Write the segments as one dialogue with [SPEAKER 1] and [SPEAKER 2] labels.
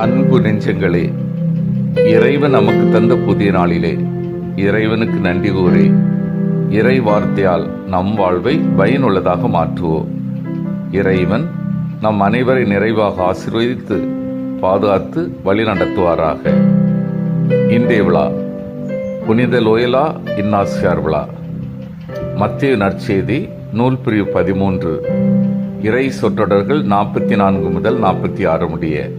[SPEAKER 1] அன்பு நெஞ்சங்களே இறைவன் நமக்கு தந்த புதிய நாளிலே இறைவனுக்கு நன்றி கூறி இறை வார்த்தையால் நம் வாழ்வை பயனுள்ளதாக மாற்றுவோம். இறைவன் நம் அனைவரை நிறைவாக ஆசீர்வதித்து பாதுகாத்து வழி நடத்துவாராக. இன்றைய விழா புனித லோயலா இன்னாசியார் விழா. மத்திய நற்செய்தி நூல் பிரிவு பதிமூன்று. இறை சொற்றொடர்கள் நாற்பத்தி நான்கு முதல் நாற்பத்தி ஆறு முடிய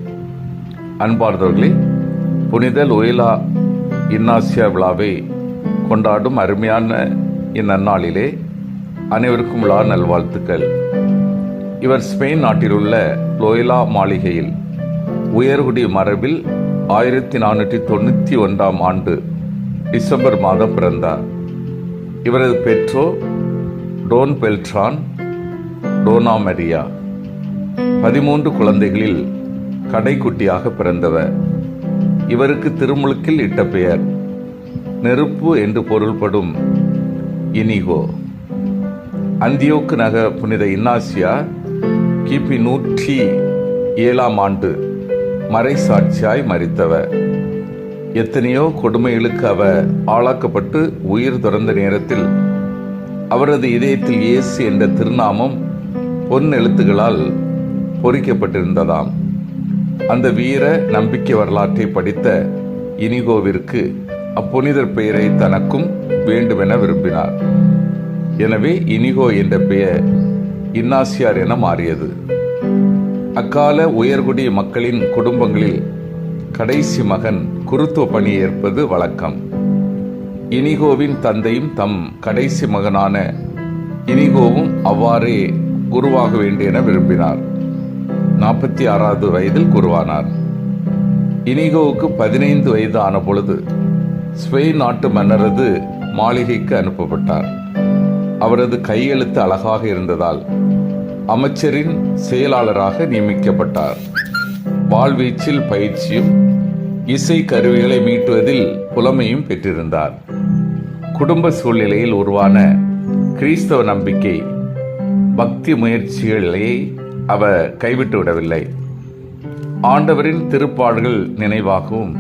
[SPEAKER 1] அன்பார்ந்தவர்களே புனித லோயிலா இன்னாசியா விழாவை கொண்டாடும் அருமையான இந்நன்னாளிலே அனைவருக்கும் விழா நல்வாழ்த்துக்கள். இவர் ஸ்பெயின் நாட்டிலுள்ள லோயிலா மாளிகையில் உயர்குடி மரபில் ஆயிரத்தி நானூற்றி தொண்ணூற்றி ஒன்றாம் ஆண்டு டிசம்பர் மாதம் பிறந்தார். இவரது பெற்றோர் டோன் பெல்ட்ரான் டோனா மரியா. பதிமூன்று குழந்தைகளில் கடைக்குட்டியாக பிறந்தவர். இவருக்கு திருமுழுக்கில் இட்ட பெயர் நெருப்பு என்று பொருள்படும் இனிகோ. அந்தியோக்கு நக புனித இன்னாசியா கிபி நூற்றி ஏழாம் ஆண்டு மறைசாட்சியாய் மறித்தவர். எத்தனையோ கொடுமைகளுக்கு அவர் ஆளாக்கப்பட்டு உயிர் துறந்த நேரத்தில் அவரது இதயத்தில் இயேசு என்ற திருநாமம் பொன் எழுத்துகளால் பொறிக்கப்பட்டிருந்ததாம். அந்த வீர நம்பிக்கை வரலாற்றை படித்த இனிகோவிற்கு அப்புனிதர் பெயரை தனக்கும் வேண்டுமென விரும்பினார். எனவே இனிகோ என்ற பெயர் இன்னாசியார் என மாறியது. அக்கால உயர்குடி மக்களின் குடும்பங்களில் கடைசி மகன் குருத்துவ பணி ஏற்பது வழக்கம். இனிகோவின் தந்தையும் தம் கடைசி மகனான இனிகோவும் அவ்வாறே குருவாக என விரும்பினார். நாற்பத்தி ஆறாவது வயதில் குருவானார். இனிகோவுக்கு பதினைந்து வயது ஆன பொழுது ஸ்பெயின் நாட்டு மன்னரது மாளிகைக்கு அனுப்பப்பட்டார். அவரது கையெழுத்து அழகாக இருந்ததால் அமைச்சரின் செயலாளராக நியமிக்கப்பட்டார். வாழ்வீச்சில் பயிற்சியும் இசை கருவிகளை மீட்டுவதில் புலமையும் பெற்றிருந்தார். குடும்ப சூழ்நிலையில் உருவான கிறிஸ்தவ நம்பிக்கை பக்தி முயற்சிகளை அவர் கைவிட்டு விடவில்லை. ஆண்டவரின் திருப்பாடுகள் நினைவாகவும்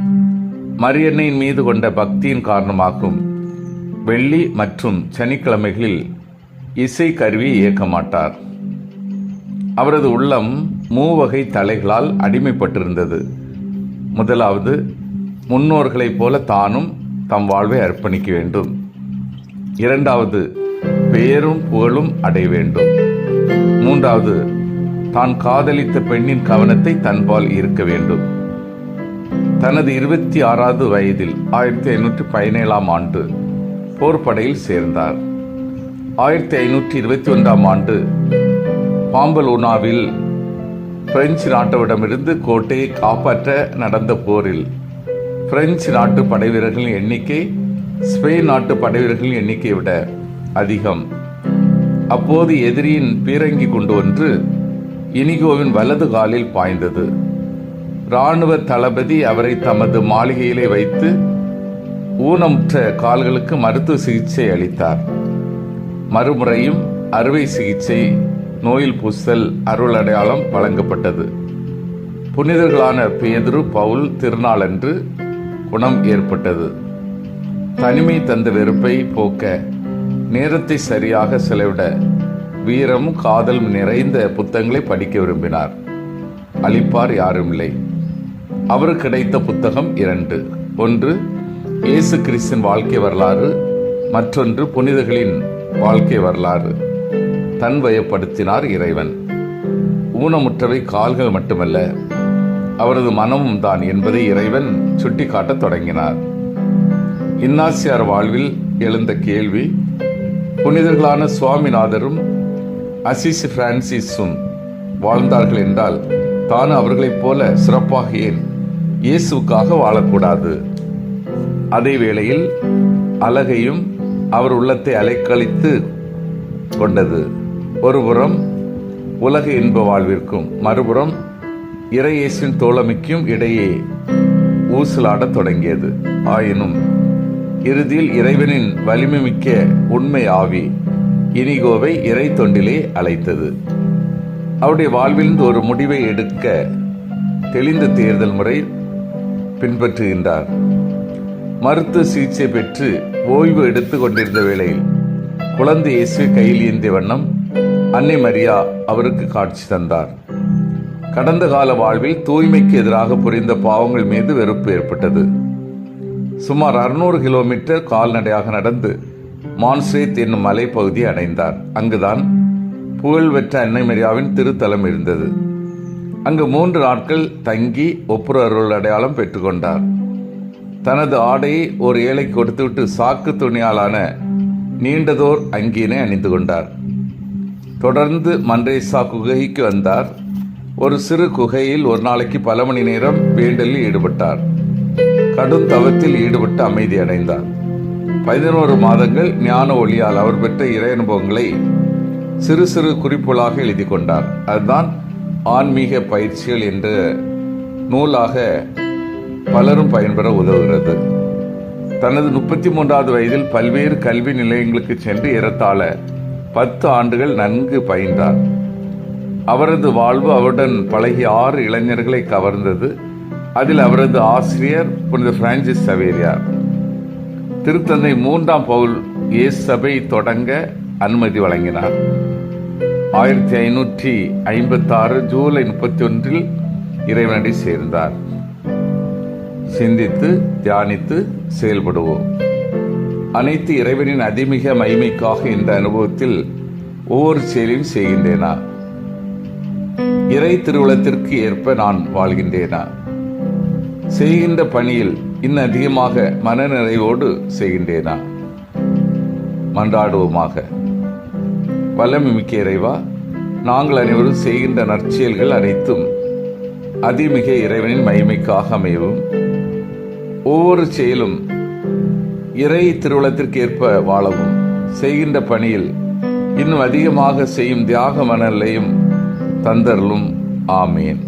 [SPEAKER 1] மரியன்னையின் மீது கொண்ட பக்தியின் காரணமாகவும் வெள்ளி மற்றும் சனிக்கிழமைகளில் இசை கருவி இயக்க மாட்டார். அவரது உள்ளம் மூவகை தலைகளால் அடிமைப்பட்டிருந்தது. முதலாவது முன்னோர்களைப் போல தானும் தம் வாழ்வை அர்ப்பணிக்க வேண்டும். இரண்டாவது பெயரும் புகழும் அடைய வேண்டும். மூன்றாவது தான் காதலித்த பெண்ணின் கவனத்தை தன்பால் இருக்க வேண்டும். தனது இருபத்தி ஆறாவது வயதில் ஆயிரத்தி ஐநூற்றி பதினேழாம் ஆண்டு போர்ப்படையில் சேர்ந்தார். ஆயிரத்தி ஐநூற்றி இருபத்தி ஒன்றாம் ஆண்டு பாம்பலூனாவில் பிரெஞ்சு நாட்டவிடமிருந்து கோட்டையை காப்பாற்ற நடந்த போரில் பிரெஞ்சு நாட்டு படைவீரர்களின் எண்ணிக்கை ஸ்பெயின் நாட்டு படைவீரர்களின் எண்ணிக்கையை விட அதிகம். அப்போது எதிரியின் பீரங்கி கொண்டு ஒன்று இனிகோவின் வலது காலில் பாய்ந்தது. இராணுவ தளபதி அவரை தமது மாளிகையிலே வைத்து ஊனமுற்ற கால்களுக்கு மருத்துவ சிகிச்சை அளித்தார். மறுமுறையும் அறுவை சிகிச்சை நோயில் பூசல் அருள் அடையாளம் வழங்கப்பட்டது. புனிதர்களான பேதுரு பவுல் திருநாளன்று குணம் ஏற்பட்டது. தனிமை தந்த வெறுப்பை போக்க நேரத்தை சரியாக செலவிட வீரம் காதல் நிறைந்த புத்தகங்களை படிக்க விரும்பினார். அளிப்பார் யாரும் இல்லை அவருக்கு கிடைத்த புத்தகம் இரண்டு. ஒன்று இயேசு கிறிஸ்தின் வாழ்க்கை வரலாறு. மற்றொன்று புனிதர்களின் வாழ்க்கை வரலாறு. தன்வயப்படுத்தினார் இறைவன். ஊனமுற்றவை கால்கள் மட்டுமல்ல அவரது மனமும் தான் என்பதை இறைவன் சுட்டிக்காட்டத் தொடங்கினார். இன்னாசியார் வாழ்வில் எழுந்த கேள்வி புனிதர்களான சுவாமிநாதரும் அசிஸ் பிரான்சிஸும் வாழ்ந்தார்கள் என்றால் தான் அவர்களைப் போல சிறப்பாக ஏன் இயேசுக்காக வாழக்கூடாது? அதே வேளையில் அழகையும் அவர் உள்ளத்தை அலைக்கழித்து கொண்டது. ஒருபுறம் உலக இன்ப வாழ்விற்கும் மறுபுறம் இறையேசின் தோழமைக்கும் இடையே ஊசலாடத் தொடங்கியது. ஆயினும் இறுதியில் இறைவனின் வலிமை மிக்க உண்மை ஆவி இனிகோவை இறை தொண்டிலே அழைத்தது. அவருடைய வாழ்விலிருந்து ஒரு முடிவை எடுக்க தெளிந்த தேர்தல் முறை பின்பற்றுகின்றார். மருத்துவ சிகிச்சை பெற்று ஓய்வு எடுத்து கொண்டிருந்த வேளையில் குழந்தை இயேசு கையில் ஏந்திய வண்ணம் அன்னை மரியா அவருக்கு காட்சி தந்தார். கடந்த கால வாழ்வில் தூய்மைக்கு எதிராக புரிந்த பாவங்கள் மீது வெறுப்பு ஏற்பட்டது. சுமார் அறுநூறு கிலோமீட்டர் கால்நடையாக நடந்து மான்சேத் என்னும் மலைப்பகுதி அடைந்தார். அங்குதான் புகழ்பெற்ற அன்னைமரியாவின் திருத்தலம் இருந்தது. அங்கு மூன்று நாட்கள் தங்கி ஒப்புரருள் அடையாளம் பெற்றுக்கொண்டார் தனது ஆடையை ஒரு ஏழை கொடுத்துவிட்டு சாக்கு துணியாலான நீண்டதோர் அங்கியினை அணிந்து கொண்டார். தொடர்ந்து மன்றேசா குகைக்கு வந்தார். ஒரு சிறு குகையில் ஒரு நாளைக்கு பல மணி நேரம் வேண்டலில் ஈடுபட்டார். கடும் தவத்தில் ஈடுபட்டு அமைதி அடைந்தார். பதினோரு மாதங்கள் ஞான ஒளியால் அவர் பெற்ற இறை அனுபவங்களை சிறு சிறு குறிப்புகளாக எழுதி கொண்டார். அதுதான் ஆன்மீக பயிற்சிகள் என்ற நூலாக பலரும் பயன்பெற உதவுகிறது. தனது முப்பத்தி மூன்றாவது வயதில் பல்வேறு கல்வி நிலையங்களுக்கு சென்று ஏறத்தாழ பத்து ஆண்டுகள் நன்கு பயின்றார். அவரது வாழ்வு அவருடன் பழகிய ஆறு இளைஞர்களை கவர்ந்தது. அதில் அவரது ஆசிரியர் புனித பிரான்சிஸ் சவேரியார். திருத்தந்தை மூன்றாம் பவுல் இயேசு சபை தொடங்க அனுமதி வழங்கினார். ஆயிரத்தி ஐநூற்றி ஐம்பத்தாறு ஜூலை முப்பத்தி ஒன்றில் இறைவனடி சேர்ந்தார். சிந்தித்து தியானித்து செயல்படுவோம். அனைத்து இறைவனின் அதிமிக மைமைக்காக இந்த அனுபவத்தில் ஒவ்வொரு செயலையும் செய்கின்றேனா? இறை திருவுளத்திற்கு ஏற்ப நான் வாழ்கின்றேனா? செய்கின்ற பணியில் இன்னும் அதிகமாக மனநிறைவோடு செய்கின்றேனா? மன்றாடுவோமாக. வல்லமை மிக்க இறைவா நாங்கள் அனைவரும் செய்கின்ற நற்செயல்கள் அனைத்தும் அதிமிக இறைவனின் மகிமைக்காக அமையவும். ஒவ்வொரு செயலும் இறை திருவுளத்திற்கு ஏற்ப வாழவும். செய்கின்ற பணியில் இன்னும் அதிகமாக செய்யும் தியாக மணலையும் தந்தரலும் ஆமேன்.